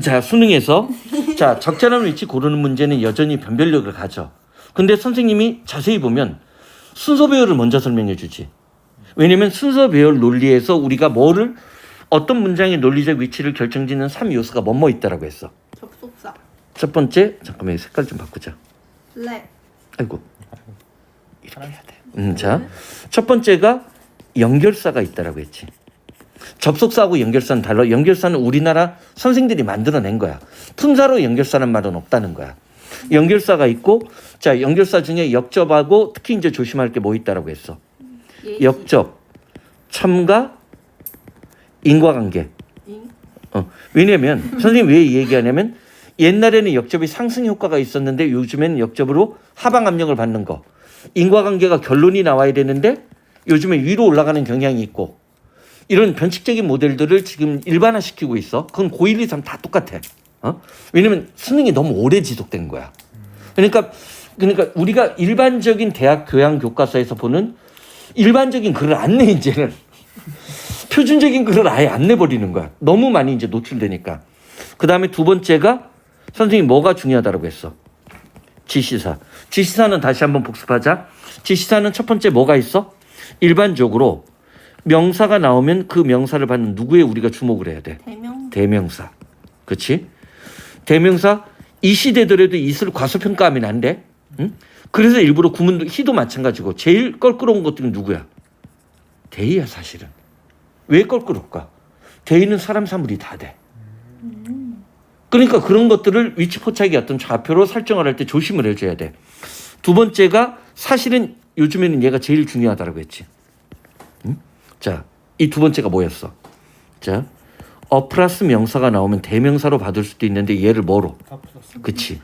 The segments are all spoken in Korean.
자 수능에서 자 적절한 위치 고르는 문제는 여전히 변별력을 가져. 근데 선생님이 자세히 보면 순서 배열을 먼저 설명해 주지. 왜냐면 순서 배열 논리에서 우리가 뭐를 어떤 문장의 논리적 위치를 결정짓는 3 요소가 뭐뭐 있다라고 했어. 접속사 첫 번째 잠깐만 이 색깔 좀 바꾸자. 랩 아이고 이렇게 해야 돼. 음, 자, 첫 번째가 연결사가 있다라고 했지. 접속사하고 연결사는 달라. 연결사는 우리나라 선생들이 만들어낸 거야. 품사로 연결사는 말은 없다는 거야. 연결사가 있고, 자, 연결사 중에 역접하고 특히 이제 조심할 게 뭐 있다라고 했어. 역접, 첨가, 인과관계. 잉 어, 왜냐면 선생님 왜 이 얘기하냐면 옛날에는 역접이 상승 효과가 있었는데 요즘에는 역접으로 하방 압력을 받는 거. 인과관계가 결론이 나와야 되는데 요즘에 위로 올라가는 경향이 있고 이런 변칙적인 모델들을 지금 일반화시키고 있어. 그건 고1, 2, 3 다 똑같아. 어? 왜냐면 수능이 너무 오래 지속된 거야. 그러니까 그러니까 우리가 일반적인 대학 교양 교과서에서 보는 일반적인 글을 안 내 이제는 표준적인 글을 아예 안 내버리는 거야. 너무 많이 이제 노출되니까. 그 다음에 두 번째가 선생님 뭐가 중요하다고 했어? 지시사. 지시사는 다시 한번 복습하자. 지시사는 첫 번째 뭐가 있어? 일반적으로 명사가 나오면 그 명사를 받는 누구에 우리가 주목을 해야 돼? 대명 대명사. 그렇지? 대명사 이 시대더라도 이슬 과소평가하면 안 돼. 응? 그래서 일부러 구문도 희도 마찬가지고 제일 껄끄러운 것들은 누구야? 대의야 사실은. 왜 껄끄럽까? 대의는 사람 사물이 다 돼. 그러니까 그런 것들을 위치 포착이 어떤 좌표로 설정을 할 때 조심을 해줘야 돼. 두 번째가 사실은 요즘에는 얘가 제일 중요하다라고 했지. 응? 자, 이 두 번째가 뭐였어? 자, 어 플러스 명사가 나오면 대명사로 받을 수도 있는데 얘를 뭐로? 그치.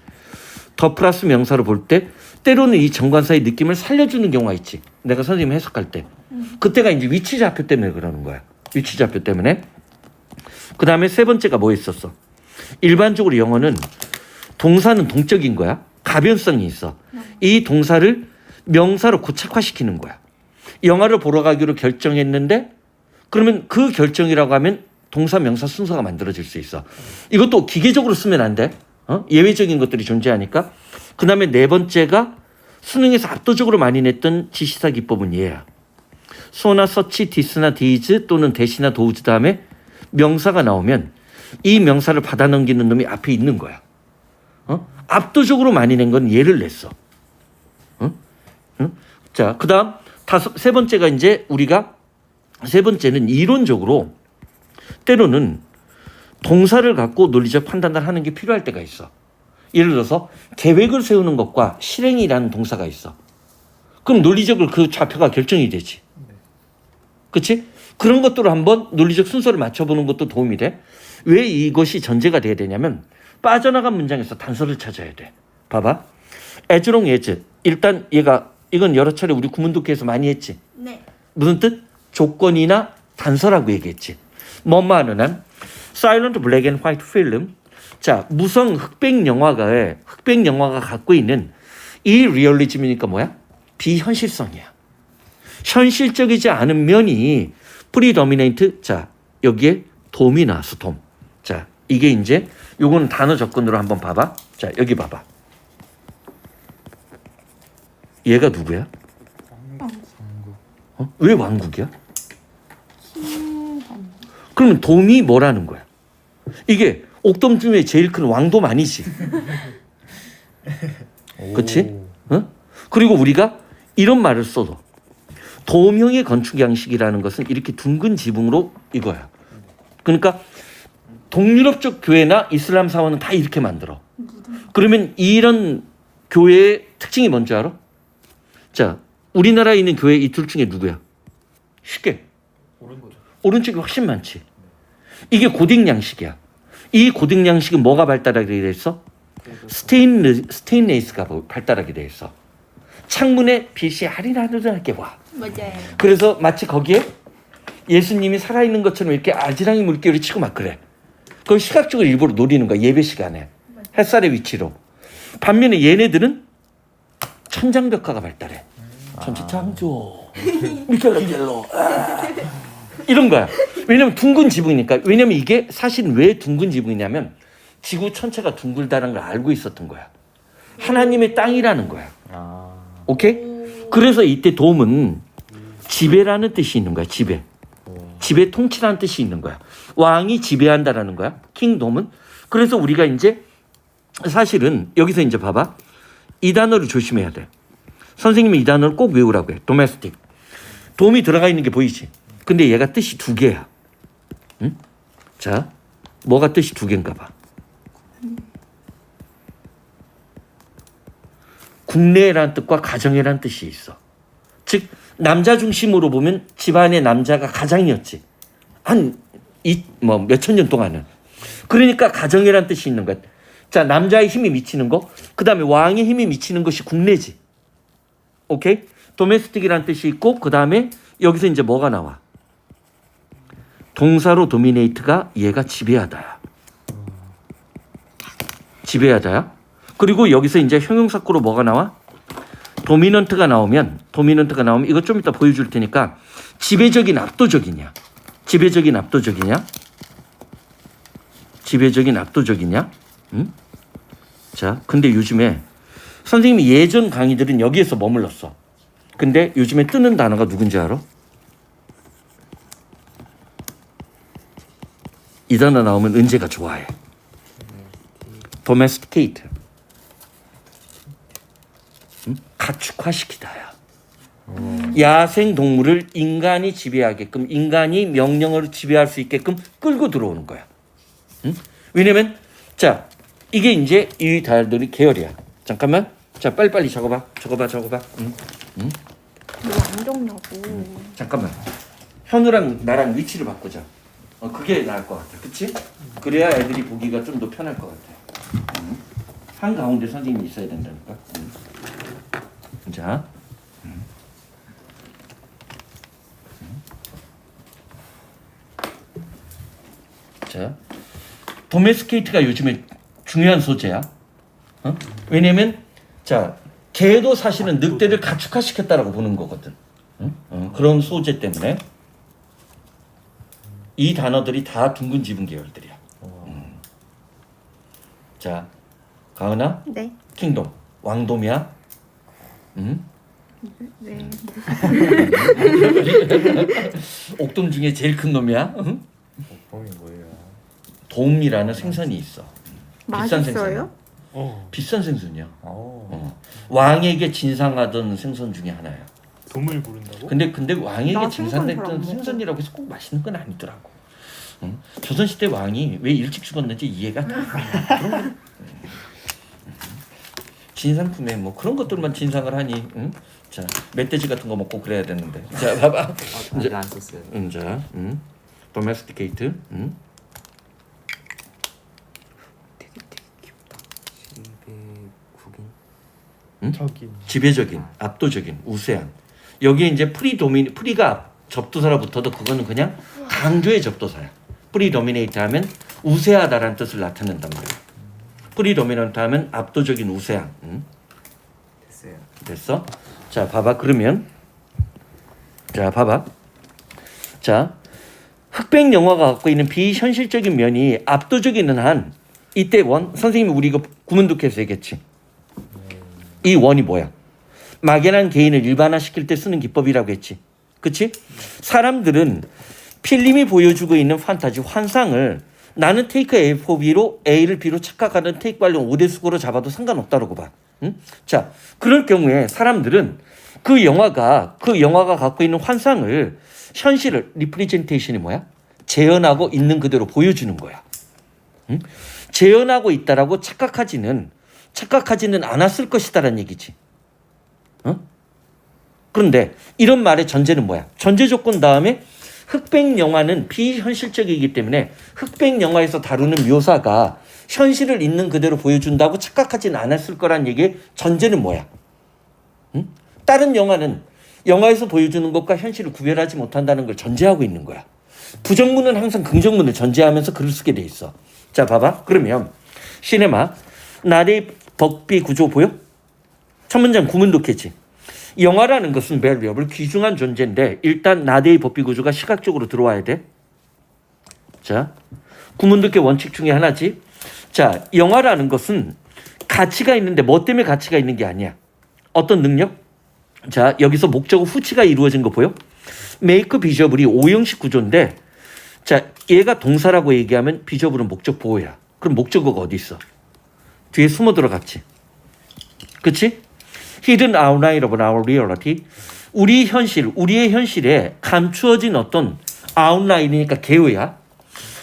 더 플러스 명사로 볼 때 때로는 이 정관사의 느낌을 살려주는 경우가 있지. 내가 선생님 해석할 때. 그때가 이제 위치 좌표 때문에 그러는 거야. 위치 좌표 때문에. 그 다음에 세 번째가 뭐 있었어? 일반적으로 영어는 동사는 동적인 거야. 가변성이 있어. 이 동사를 명사로 고착화시키는 거야. 영화를 보러 가기로 결정했는데 그러면 그 결정이라고 하면 동사 명사 순서가 만들어질 수 있어. 이것도 기계적으로 쓰면 안 돼. 어? 예외적인 것들이 존재하니까. 그 다음에 네 번째가 수능에서 압도적으로 많이 냈던 지시사 기법은 얘야. 소나 서치, 디스나 디즈 또는 대시나 도우즈 다음에 명사가 나오면 이 명사를 받아 넘기는 놈이 앞에 있는 거야. 어? 압도적으로 많이 낸 건 얘를 냈어. 어? 응? 자, 그다음 다섯 세 번째가 이제 우리가 세 번째는 이론적으로 때로는 동사를 갖고 논리적 판단을 하는 게 필요할 때가 있어. 예를 들어서 계획을 세우는 것과 실행이라는 동사가 있어. 그럼 논리적으로 그 좌표가 결정이 되지. 그렇지? 그런 것들을 한번 논리적 순서를 맞춰보는 것도 도움이 돼. 왜 이것이 전제가 돼야 되냐면 빠져나간 문장에서 단서를 찾아야 돼. 봐봐. 애즈롱 예즈. 일단 얘가 이건 여러 차례 우리 구문독해에서 많이 했지. 네 무슨 뜻? 조건이나 단서라고 얘기했지. 뭔 말은 한 사일런트 블랙 앤 화이트 필름. 자, 무성 흑백 영화가의 흑백 영화가 갖고 있는 이 리얼리즘이니까 뭐야? 비현실성이야. 현실적이지 않은 면이 프리도미네이트. 자, 여기에 돔이나 스톰. 자, 이게 이제 요거는 단어 접근으로 한번 봐봐. 자, 여기 봐봐. 얘가 누구야? 어? 왜 왕국이야? 그러면 돔이 뭐라는 거야? 이게 옥돔 중에 제일 큰 왕돔 아니지? 그치? 어? 그리고 우리가 이런 말을 써도 도명의 건축 양식이라는 것은 이렇게 둥근 지붕으로 이거야. 그러니까 동유럽 쪽 교회나 이슬람 사원은 다 이렇게 만들어. 그러면 이런 교회의 특징이 뭔지 알아? 자, 우리나라에 있는 교회 이 둘 중에 누구야? 쉽게. 오른쪽이 훨씬 많지. 이게 고딕 양식이야. 이 고딕 양식은 뭐가 발달하게 돼 있어? 스테인 스테인레이스가 발달하게 돼 있어. 창문에 빛이 아리라르하게 와. 맞아요 그래서 마치 거기에 예수님이 살아있는 것처럼 이렇게 아지랑이 물결을 치고 막 그래. 그걸 시각적으로 일부러 노리는 거야 예배 시간에 햇살의 위치로. 반면에 얘네들은 천장벽화가 발달해. 천지창조 미켈란젤로 아. 이런 거야. 왜냐면 둥근 지붕이니까. 왜냐면 이게 사실 왜 둥근 지붕이냐면 지구 전체가 둥글다는 걸 알고 있었던 거야. 하나님의 땅이라는 거야. 아. 오케이? 그래서 이때 돔은 지배라는 뜻이 있는 거야. 지배. 지배 통치라는 뜻이 있는 거야. 왕이 지배한다라는 거야. 킹돔은. 그래서 우리가 이제 사실은 여기서 이제 봐봐. 이 단어를 조심해야 돼. 선생님이 이 단어를 꼭 외우라고 해. 도메스틱. 돔이 들어가 있는 게 보이지? 근데 얘가 뜻이 두 개야. 응? 자, 뭐가 뜻이 두 개인가 봐. 국내란 뜻과 가정이란 뜻이 있어. 즉 남자 중심으로 보면 집안의 남자가 가장이었지. 한 이 뭐 몇천 년 동안은. 그러니까 가정이란 뜻이 있는 것. 자 남자의 힘이 미치는 거, 그 다음에 왕의 힘이 미치는 것이 국내지. 오케이? 도메스틱이란 뜻이 있고 그 다음에 여기서 이제 뭐가 나와? 동사로 도미네이트가 얘가 지배하다야. 지배하다야. 그리고 여기서 이제 형용사구로 뭐가 나와? 도미넌트가 나오면 도미넌트가 나오면 이거 좀 이따 보여줄 테니까 지배적인 압도적이냐? 지배적인 압도적이냐? 지배적인 압도적이냐? 응? 자, 근데 요즘에 선생님이 예전 강의들은 여기에서 머물렀어. 근데 요즘에 뜨는 단어가 누군지 알아? 이 단어 나오면 은재가 좋아해. domesticate. 응? 가축화시키다야. 야생 동물을 인간이 지배하게끔 인간이 명령으로 지배할 수 있게끔 끌고 들어오는 거야. 응? 왜냐면 자 이게 이제 이 달들이 계열이야. 잠깐만. 자 빨리빨리 적어봐. 적어봐. 적어봐. 응? 왜안 적냐고. 잠깐만. 현우랑 나랑 위치를 바꾸자. 어, 그게 나을 것 같아. 그치? 그래야 애들이 보기가 좀 더 편할 것 같아. 음. 한 가운데 선생님이 있어야 된다니까. 음. 자. 음. 음. 자. 도메스케이트가 요즘에 중요한 소재야. 어? 왜냐면 자, 개도 사실은 늑대를 가축화시켰다라고 보는 거거든. 응? 어, 그런 소재 때문에 이 단어들이 다 둥근 지분 계열들이야. 음. 자, 가은아, 네. 킹돔, 왕돔이야. 음? 네. 옥돔 중에 제일 큰 놈이야. 응? 봄이 뭐예요? 돔이라는 생선이 있어. 비싼 맛있어요? 어. 비싼 생선이야. 어. 어. 왕에게 진상하던 생선 중에 하나야. 돔을 부른다고? 근데 근데 왕에게 나 생선 잘안 진상됐던 먹어. 생선이라고 해서 꼭 맛있는 건 아니더라고. 응? 조선시대 왕이 왜 일찍 죽었는지 이해가 돼. 그런 거- 응. 진상품에 뭐 그런 것들만 진상을 하니. 응? 자 멧돼지 같은 거 먹고 그래야 되는데. 자 봐봐. 아, 아직 안 썼어요. 응, 자, 응. 도메스티케이트. 응. 되게 되게 귀엽다. 지배국인. 응? 저기 지배적인, 압도적인, 우세한. 여기에 이제 프리도미 프리가 접두사라 붙어도 그거는 그냥 강조의 접두사야. 프리도미네이트 하면 우세하다라는 뜻을 나타낸단 말이야. 프리도미넌트 하면 압도적인 우세한. 응? 됐어요. 됐어? 자, 봐봐. 그러면 자, 봐봐. 자, 흑백 영화가 갖고 있는 비현실적인 면이 압도적이는 한 이때 원 선생님이 우리 이거 구문독해서 얘기했지. 이 원이 뭐야? 막연한 개인을 일반화시킬 때 쓰는 기법이라고 했지. 그치? 사람들은 필름이 보여주고 있는 판타지 환상을 나는 테이크 A4B로 A를 B로 착각하는 테이크 관련 5대 수고로 잡아도 상관없다고 봐. 응? 자, 그럴 경우에 사람들은 그 영화가 그 영화가 갖고 있는 환상을 현실을 리프리젠테이션이 뭐야? 재현하고 있는 그대로 보여주는 거야. 응? 재현하고 있다라고 착각하지는 착각하지는 않았을 것이다라는 얘기지. 어? 그런데 이런 말의 전제는 뭐야? 전제 조건 다음에 흑백 영화는 비현실적이기 때문에 흑백 영화에서 다루는 묘사가 현실을 있는 그대로 보여준다고 착각하지는 않았을 거란 얘기의 전제는 뭐야? 응? 다른 영화는 영화에서 보여주는 것과 현실을 구별하지 못한다는 걸 전제하고 있는 거야. 부정문은 항상 긍정문을 전제하면서 글을 쓰게 돼 있어. 자, 봐봐. 그러면 시네마 나의 법비 구조 보여? 첫 문장 구문 독해지. 영화라는 것은 밸리어블 귀중한 존재인데 일단 나대의 법비 구조가 시각적으로 들어와야 돼. 자, 구문 독해 원칙 중에 하나지. 자, 영화라는 것은 가치가 있는데 뭐 때문에 가치가 있는 게 아니야. 어떤 능력? 자, 여기서 목적어 후치가 이루어진 거 보여? 메이크 비저블이 오형식 구조인데 자, 얘가 동사라고 얘기하면 비저블은 목적 보호야. 그럼 목적어가 어디 있어? 뒤에 숨어 들어갔지. 그치? hidden outline of our reality. 우리 현실, 우리의 현실에 감추어진 어떤 아웃라인이니까 개요야.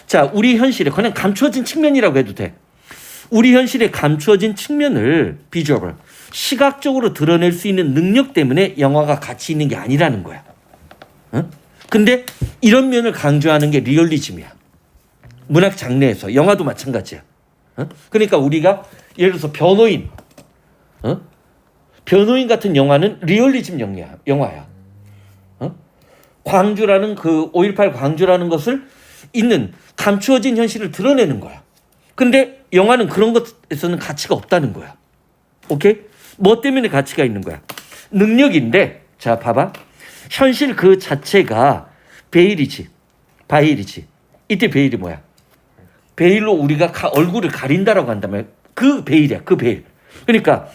자, 우리 현실에 그냥 감추어진 측면이라고 해도 돼. 우리 현실에 감추어진 측면을 비주얼, 시각적으로 드러낼 수 있는 능력 때문에 영화가 가치 있는 게 아니라는 거야. 응? 근데 이런 면을 강조하는 게 리얼리즘이야. 문학 장르에서 영화도 마찬가지야. 어? 그러니까 우리가 예를 들어서 변호인, 어? 변호인 같은 영화는 리얼리즘 영화야. 영화야. 어? 광주라는 그 5.18 광주라는 것을 있는 감추어진 현실을 드러내는 거야. 근데 영화는 그런 것에서는 가치가 없다는 거야. 오케이? 뭐 때문에 가치가 있는 거야? 능력인데, 자, 봐봐. 현실 그 자체가 베일이지. 바일이지. 이때 베일이 뭐야? 베일로 우리가 가- 얼굴을 가린다라고 한다면 그 베일이야. 그 베일. 그러니까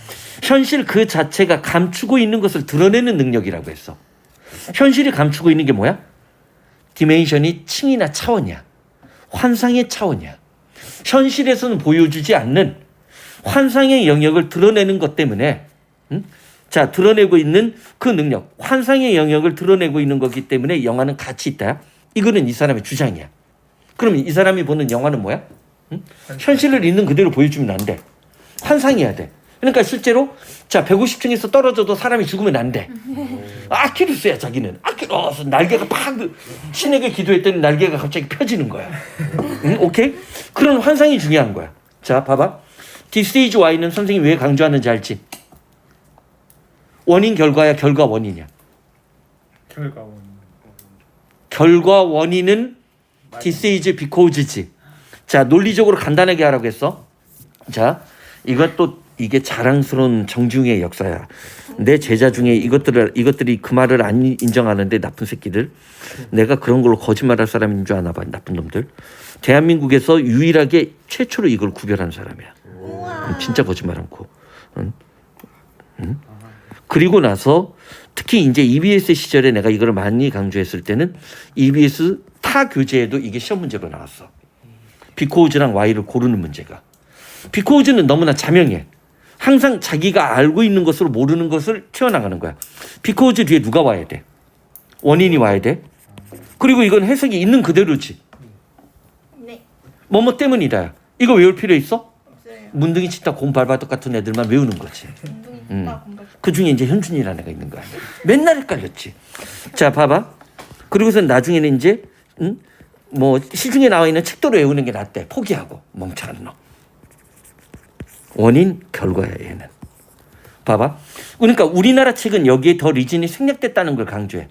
현실 그 자체가 감추고 있는 것을 드러내는 능력이라고 했어. 현실이 감추고 있는 게 뭐야? 디멘션이 층이나 차원이야. 환상의 차원이야. 현실에서는 보여주지 않는 환상의 영역을 드러내는 것 때문에 음? 자 드러내고 있는 그 능력 환상의 영역을 드러내고 있는 거기 때문에 영화는 가치 있다 이거는 이 사람의 주장이야 그러면 이 사람이 보는 영화는 뭐야? 음? 현실을 있는 그대로 보여주면 안 돼. 환상이어야 돼. 그러니까 실제로 자 150층에서 떨어져도 사람이 죽으면 안 돼. 아키루스야 자기는. 아키루스 날개가 팍 신에게 기도했더니 날개가 갑자기 펴지는 거야. 응? 오케이? 그런 환상이 중요한 거야. 자 봐봐. 디스테이지 Y는 선생님이 왜 강조하는지 알지? 원인 결과야 결과 원인이야. 결과원 결과 원인은 디스테이지 비코즈지. 자 논리적으로 간단하게 하라고 했어. 자 이것도 이게 자랑스러운 정중의 역사야. 내 제자 중에 이것들을 이것들이 그 말을 안 인정하는데 나쁜 새끼들. 내가 그런 걸로 거짓말할 사람인 줄 아나 봐 나쁜 놈들. 대한민국에서 유일하게 최초로 이걸 구별한 사람이야. 진짜 거짓말 않고. 응? 응? 그리고 나서 특히 이제 EBS 시절에 내가 이걸 많이 강조했을 때는 EBS 타 교재에도 이게 시험 문제로 나왔어. 비코우즈랑 Y를 고르는 문제가. 비코우즈는 너무나 자명해. 항상 자기가 알고 있는 것으로 모르는 것을 튀어나가는 거야. 비코우즈 뒤에 누가 와야 돼? 원인이 와야 돼. 그리고 이건 해석이 있는 그대로지. 네. 뭐뭐 때문이다. 이거 외울 필요 있어? 없어요. 문둥이 치다 곰발바닥 같은 애들만 외우는 거지. 운동이 음. 음. 공부. 그 중에 이제 현준이라는 애가 있는 거야. 맨날 헷갈렸지. 자, 봐봐. 그리고선 나중에는 이제 응? 뭐 시중에 나와 있는 책도로 외우는 게 낫대. 포기하고 멍청한 놈. 원인 결과야 얘는. 봐봐. 그러니까 우리나라 책은 여기에 더 리진이 생략됐다는 걸 강조해.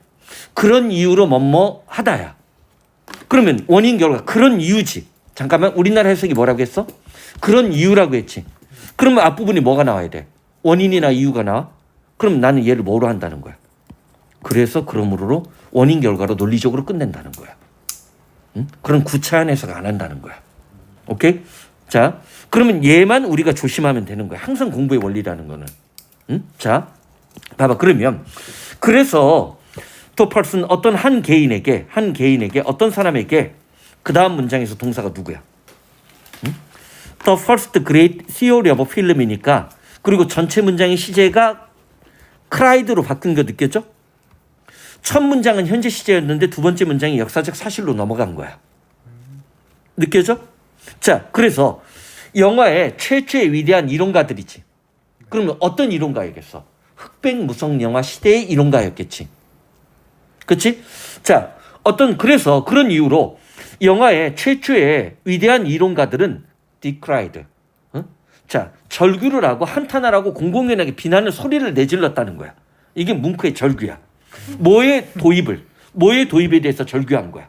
그런 이유로 뭐뭐 하다야. 그러면 원인 결과 그런 이유지. 잠깐만 우리나라 해석이 뭐라고 했어? 그런 이유라고 했지. 그러면 앞부분이 뭐가 나와야 돼? 원인이나 이유가 나와? 그럼 나는 얘를 뭐로 한다는 거야? 그래서 그러므로 원인 결과로 논리적으로 끝낸다는 거야. 응? 그런 구차한 해석 안 한다는 거야. 오케이? 자, 그러면 얘만 우리가 조심하면 되는 거야. 항상 공부의 원리라는 거는. 응? 자, 봐봐. 그러면 그래서 토펄슨 어떤 한 개인에게 한 개인에게 어떤 사람에게 그 다음 문장에서 동사가 누구야? 응? The first great theory of film이니까 그리고 전체 문장의 시제가 크라이드로 바뀐 거 느꼈죠? 첫 문장은 현재 시제였는데 두 번째 문장이 역사적 사실로 넘어간 거야. 느껴져? 자, 그래서 영화의 최초의 위대한 이론가들이지. 그러면 어떤 이론가이겠어? 흑백 무성 영화 시대의 이론가였겠지. 그치? 자, 어떤, 그래서 그런 이유로 영화의 최초의 위대한 이론가들은 디크라이드. 어? 자, 절규를 하고 한탄하라고 공공연하게 비난을 소리를 내질렀다는 거야. 이게 뭉크의 절규야. 뭐의 도입을, 뭐의 도입에 대해서 절규한 거야.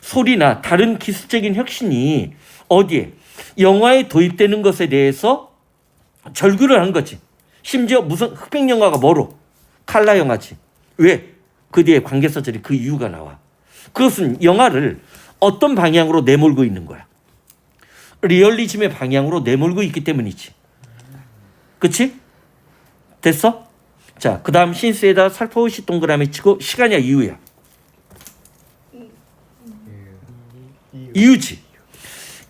소리나 다른 기술적인 혁신이 어디에 영화에 도입되는 것에 대해서 절규를 한 거지. 심지어 무슨 흑백 영화가 뭐로 칼라 영화지. 왜? 그 뒤에 관계서절이 그 이유가 나와. 그것은 영화를 어떤 방향으로 내몰고 있는 거야. 리얼리즘의 방향으로 내몰고 있기 때문이지. 그치? 됐어? 자, 그 다음 신스에다 살포시 동그라미 치고 시간이야 이유야. 이유지.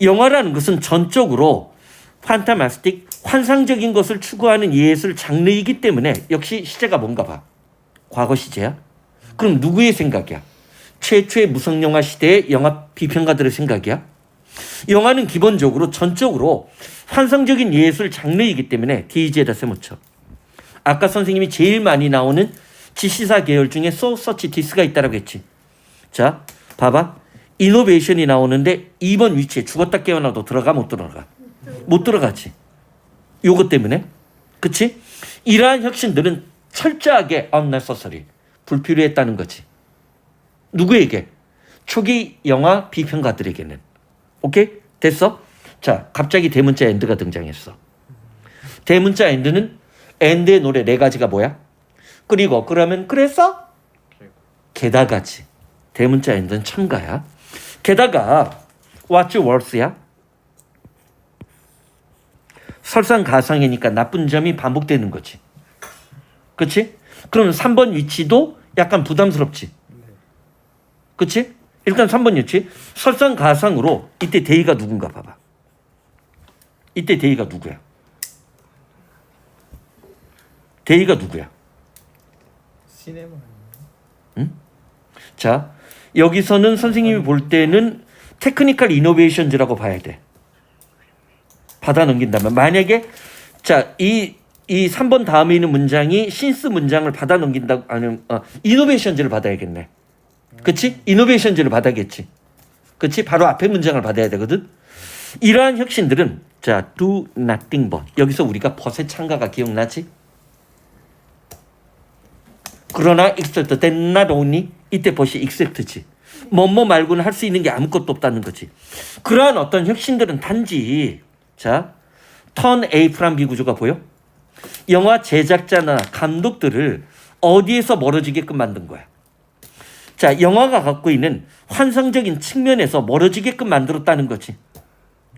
영화라는 것은 전적으로 판타마스틱 환상적인 것을 추구하는 예술 장르이기 때문에 역시 시제가 뭔가 봐. 과거 시제야? 그럼 누구의 생각이야? 최초의 무성 영화 시대의 영화 비평가들의 생각이야? 영화는 기본적으로 전적으로 환상적인 예술 장르이기 때문에 DJ에다 세묻혀. 아까 선생님이 제일 많이 나오는 지시사 계열 중에 소서치 디스가 있다라고 했지. 자, 봐봐. 이노베이션이 나오는데 2번 위치에 죽었다 깨어나도 들어가 못 들어가? 못 들어가지. 요것 때문에. 그치? 이러한 혁신들은 철저하게 unnecessary. 불필요했다는 거지. 누구에게? 초기 영화 비평가들에게는. 오케이? 됐어? 자, 갑자기 대문자 엔드가 등장했어. 대문자 엔드는 엔드의 노래 네 가지가 뭐야? 그리고 그러면 그래서 게다가지. 대문자 엔드는 첨가야. 게다가 what's worse야? 설상가상이니까 나쁜 점이 반복되는 거지. 그치? 그럼 3번 위치도 약간 부담스럽지. 그치? 일단 3번 위치. 설상가상으로 이때 대의가 누군가 봐봐. 이때 대의가 누구야? 대의가 누구야? 시네마 자, 여기서는 선생님이 볼 때는 테크니컬 이노베이션즈라고 봐야 돼. 받아 넘긴다면 만약에 자, 이 이 3번 다음에 있는 문장이 신스 문장을 받아 넘긴다 아니면 어, 이노베이션즈를 받아야겠네. 그치? 이노베이션즈를 받아야겠지. 그치? 바로 앞에 문장을 받아야 되거든. 이러한 혁신들은 자, do nothing but 여기서 우리가 벗의 창가가 기억나지? 그러나 then not only 이때 벗이 except지. 뭐뭐 말고는 할 수 있는 게 아무것도 없다는 거지. 그러한 어떤 혁신들은 단지 자 턴 A 플랜 B 구조가 보여? 영화 제작자나 감독들을 어디에서 멀어지게끔 만든 거야. 자 영화가 갖고 있는 환상적인 측면에서 멀어지게끔 만들었다는 거지.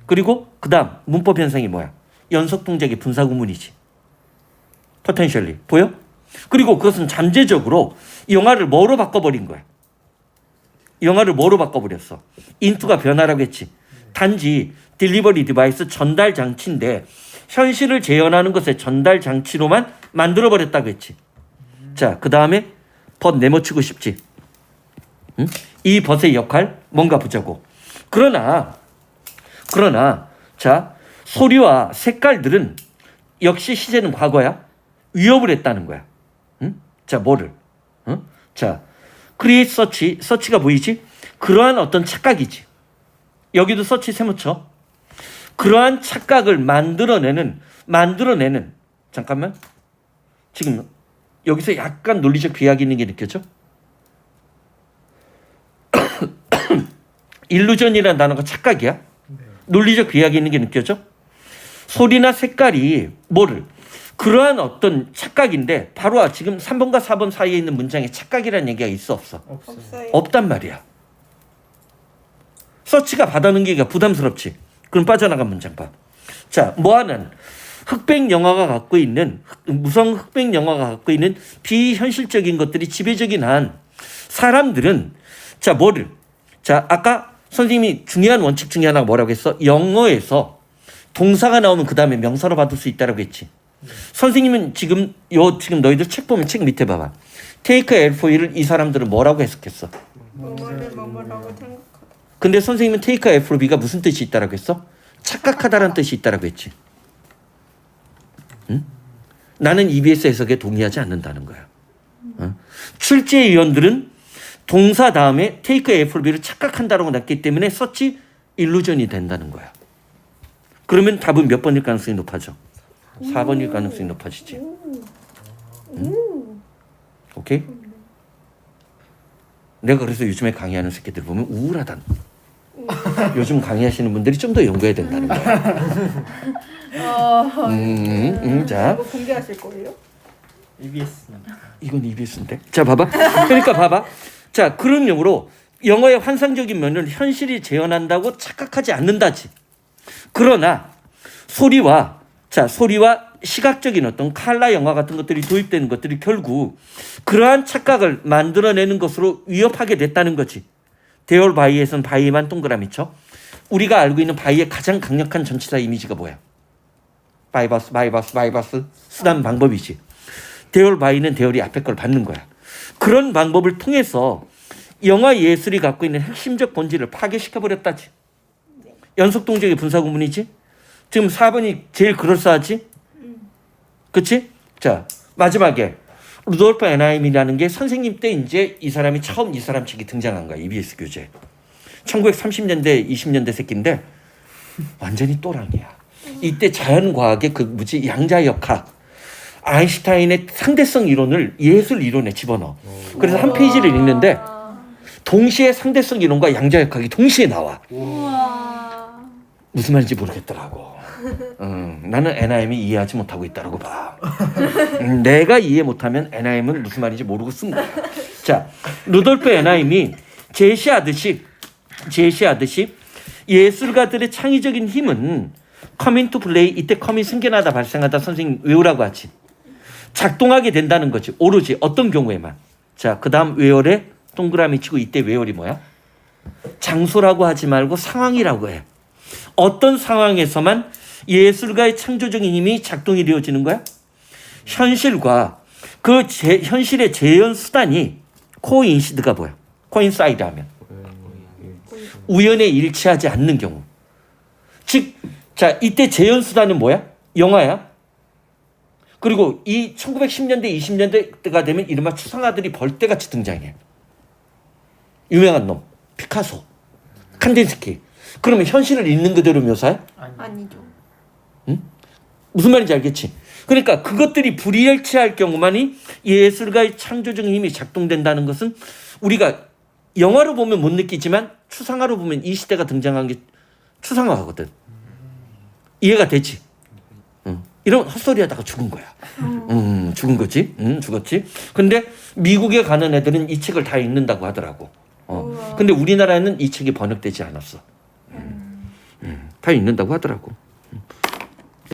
그리고 그다음 문법 현상이 뭐야? 연속 동작의 분사 구문이지. 포텐셜리 보여? 그리고 그것은 잠재적으로 영화를 뭐로 바꿔버린 거야. 영화를 뭐로 바꿔버렸어? 인투가 변화라고 했지. 단지 딜리버리 디바이스 전달 장치인데 현실을 재현하는 것의 전달 장치로만 만들어 버렸다고 했지. 자, 그 다음에 벗 내모치고 싶지. 응? 이 벗의 역할 뭔가 보자고. 그러나 그러나 자 소리와 색깔들은 역시 시제는 과거야. 위협을 했다는 거야. 응? 자 뭐를? 응? 자 크리에이트 서치 서치가 보이지? 그러한 어떤 착각이지. 여기도 서치 세무쳐. 그러한 착각을 만들어내는 만들어내는 잠깐만 지금 여기서 약간 논리적 비약이 있는 게 느껴져? 일루전이라는 단어가 착각이야? 논리적 비약이 있는 게 느껴져? 소리나 색깔이 뭐를 그러한 어떤 착각인데 바로 지금 3번과 4번 사이에 있는 문장에 착각이라는 얘기가 있어 없어? 없어요. 없단 말이야. 서치가 받아넘기기가 부담스럽지. 그럼 빠져나간 문장 봐. 자, 뭐하는 흑백 영화가 갖고 있는 흑- 무성 흑백 영화가 갖고 있는 비현실적인 것들이 지배적인 한 사람들은 자 뭐를 자 아까 선생님이 중요한 원칙 중에 하나가 뭐라고 했어? 영어에서 동사가 나오면 그 다음에 명사로 받을 수 있다라고 했지. 선생님은 지금 요 지금 너희들 책 보면 책 밑에 봐봐. 테이크 L4를 이 사람들은 뭐라고 해석했어? 뭐뭐를 뭐뭐라고 생각하다. 근데 선생님은 테이크 F로비가 무슨 뜻이 있다라고 했어? 착각하다라는 뜻이 있다라고 했지. 응? 나는 EBS 해석에 동의하지 않는다는 거야. 어? 출제 위원들은 동사 다음에 테이크 F로비를 착각한다라고 놨기 때문에 서치 일루전이 된다는 거야. 그러면 답은 몇 번일 가능성이 높아져? 4번일 가능성이 높아지지. 오케이? 내가 그래서 요즘에 강의하는 새끼들 보면 우울하다. 요즘 강의하시는 분들이 좀 더 연구해야 된다는 거야. 어, 음, 음, 자, 이거 공개하실 거예요? EBS 이건 EBS인데. 자, 봐봐. 그러니까 봐봐. 자, 그런 용으로 영어의 환상적인 면을 현실이 재현한다고 착각하지 않는다지. 그러나 소리와 자 소리와 시각적인 어떤 칼라 영화 같은 것들이 도입되는 것들이 결국 그러한 착각을 만들어내는 것으로 위협하게 됐다는 거지. 대열 바이에선 바이만 동그라미죠. 우리가 알고 있는 바이의 가장 강력한 전치사 이미지가 뭐야? 바이바스, 바이바스, 바이바스 쓰는 방법이지. 대열 바이는 대열이 앞에 걸 받는 거야. 그런 방법을 통해서 영화 예술이 갖고 있는 핵심적 본질을 파괴시켜 버렸다지. 연속 동작의 분사 구문이지. 지금 4번이 제일 그럴싸하지. 그치? 자 마지막에 루돌프 에나임이라는 게 선생님 때 이제 이 사람이 처음 이 사람 책이 등장한 거야 EBS 교재. 1930년대 20년대 새끼인데 완전히 또랑이야. 이때 자연과학의 그 뭐지 양자역학 아인슈타인의 상대성 이론을 예술 이론에 집어넣어. 그래서 한 페이지를 읽는데 동시에 상대성 이론과 양자역학이 동시에 나와. 무슨 말인지 모르겠더라고. 음, 나는 NIM이 이해하지 못하고 있다라고 봐. 음, 내가 이해 못하면 NIM은 무슨 말인지 모르고 쓴 거야. 자, 루돌프 NIM이 제시하듯이 제시하듯이 예술가들의 창의적인 힘은 커민 투 플레이 이때 커민 생겨나다 발생하다 선생님 외우라고 하지. 작동하게 된다는 거지. 오로지 어떤 경우에만. 자, 그다음 외월에 동그라미 치고 이때 외월이 뭐야? 장소라고 하지 말고 상황이라고 해. 어떤 상황에서만 예술가의 창조적인 힘이 작동이 되어지는 거야? 현실과 그 제, 현실의 재현 수단이 코인시드가 뭐야? 코인사이드 하면 우연에 일치하지 않는 경우. 즉, 자 이때 재현 수단은 뭐야? 영화야. 그리고 이 1910년대, 20년대가 되면 이른바 추상화들이 벌떼같이 등장해. 유명한 놈, 피카소, 칸딘스키. 그러면 현실을 있는 그대로 묘사해? 아니죠. 무슨 말인지 알겠지? 그러니까 그것들이 불일치할 경우만이 예술가의 창조적인 힘이 작동된다는 것은 우리가 영화로 보면 못 느끼지만 추상화로 보면 이 시대가 등장한 게 추상화거든. 이해가 되지? 응. 이런 헛소리 하다가 죽은 거야. 음, 죽은 거지? 응, 죽었지? 근데 미국에 가는 애들은 이 책을 다 읽는다고 하더라고. 어. 근데 우리나라에는 이 책이 번역되지 않았어. 음, 다 읽는다고 하더라고.